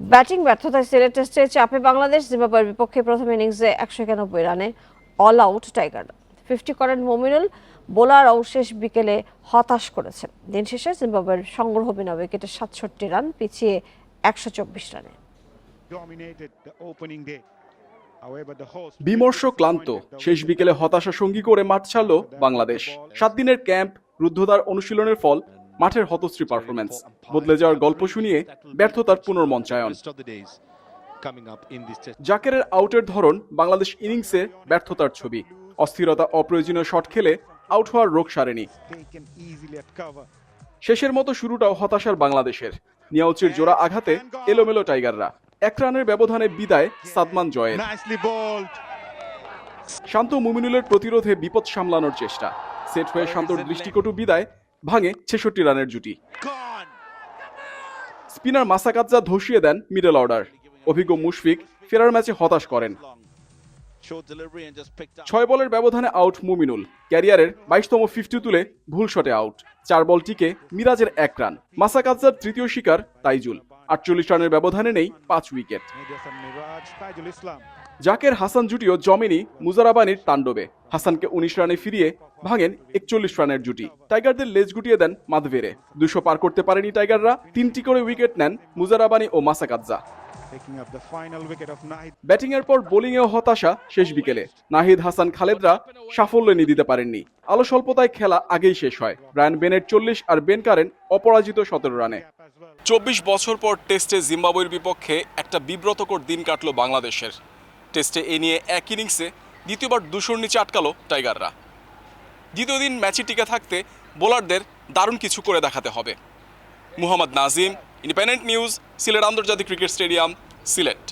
Batting ব্যর্থতায় সিলেট টেস্টে চাপে বাংলাদেশ জিম্বাবুয়ের বিপক্ষে প্রথম ইনিংসে একশো একানব্বই রানে অল আউট টাইগার ফিফটি করেন মমিনুল বোলারও শেষ বিকেলে হতাশ করেছেন। দিন শেষে জিম্বাবুয়ের সংগ্রহ বিনা উইকেটে সাতষট্টি রান পিছিয়ে একশো চব্বিশ রানে। Dominated the opening day. However, the host বিমর্ষ ক্লান্ত। শেষ বিকেলে হতাশা সঙ্গী করে মাঠ ছাড়ল বাংলাদেশ। সাত দিনের ক্যাম্প রুদ্ধদ্বার অনুশীলনের ফল মাঠের হতশ্রী পারফরমেন্স বদলে যাওয়ার গল্প শুনিয়ে ব্যর্থতার পুনর্মঞ্চায়ন. জাকেরের আউটের ধরন বাংলাদেশ ইনিংসে ব্যর্থতার ছবি। অস্থিরতা অপ্রয়োজনীয় শট খেলে আউট হওয়ার রোগ সারেনি. শেষের মতো শুরুটাও হতাশার বাংলাদেশের। নিয়াউচির জোড়া আঘাতে এলোমেলো টাইগাররা। এক রানের ব্যবধানে বিদায় সাদমান জয়ের। শান্ত মুমিনুলের প্রতিরোধে বিপদ সামলানোর চেষ্টা। সেট হয়ে শান্তর দৃষ্টিকটু বিদায় ভাঙে ছেষট্টি রানের জুটি। স্পিনার মাসাকাজ্জা ধসিয়ে দেন মিডল অর্ডার। অভিজ্ঞ মুশফিক ফেরার ম্যাচে হতাশ করেন. ছয় বলের ব্যবধানে আউট মুমিনুল। ক্যারিয়ারের বাইশতম ফিফটি তুলে ভুল শটে আউট। চার বলটিকে মিরাজের এক রান। মাসাকাজ্জার তৃতীয় শিকার তাইজুল। আটচল্লিশ রানের ব্যবধানে নেই পাঁচ উইকেট. জাকের হাসান জুটিও জমেনি মুজারাবানির তাণ্ডবে হাসানকে উনিশ রানে ফিরিয়ে ভাঙেন একচল্লিশ রানের জুটি টাইগারদের লেজ গুটিয়ে দেন মাদভেরে দুশো পার করতে পারেনি টাইগাররা, তিনটি করে উইকেট নেন মুজারাবানি ও মাসাকাজ্জা. ব্যাটিং এর পর বোলিং এও হতাশা শেষ বিকেলে নাহিদ হাসান খালেদরা সাফল্য এনে দিতে পারেননি আলো স্বল্পতায় খেলা আগেই শেষ হয় ব্রায়ান বেনের চল্লিশ আর বেন কারেন অপরাজিত সতেরো রানে. চব্বিশ বছর পর টেস্টে জিম্বাবুয়ের বিপক্ষে একটা বিব্রতকর দিন কাটল বাংলাদেশের। টেস্টে এ নিয়ে এক ইনিংসে দ্বিতীয়বার দুশোর নিচে আটকালো টাইগাররা। দ্বিতীয় দিন ম্যাচে টিকে থাকতে বোলারদের দারুণ কিছু করে দেখাতে হবে। মুহাম্মদ নাজিম, ইন্ডিপেন্ডেন্ট নিউজ, সিলেট আন্তর্জাতিক ক্রিকেট স্টেডিয়াম, সিলেট।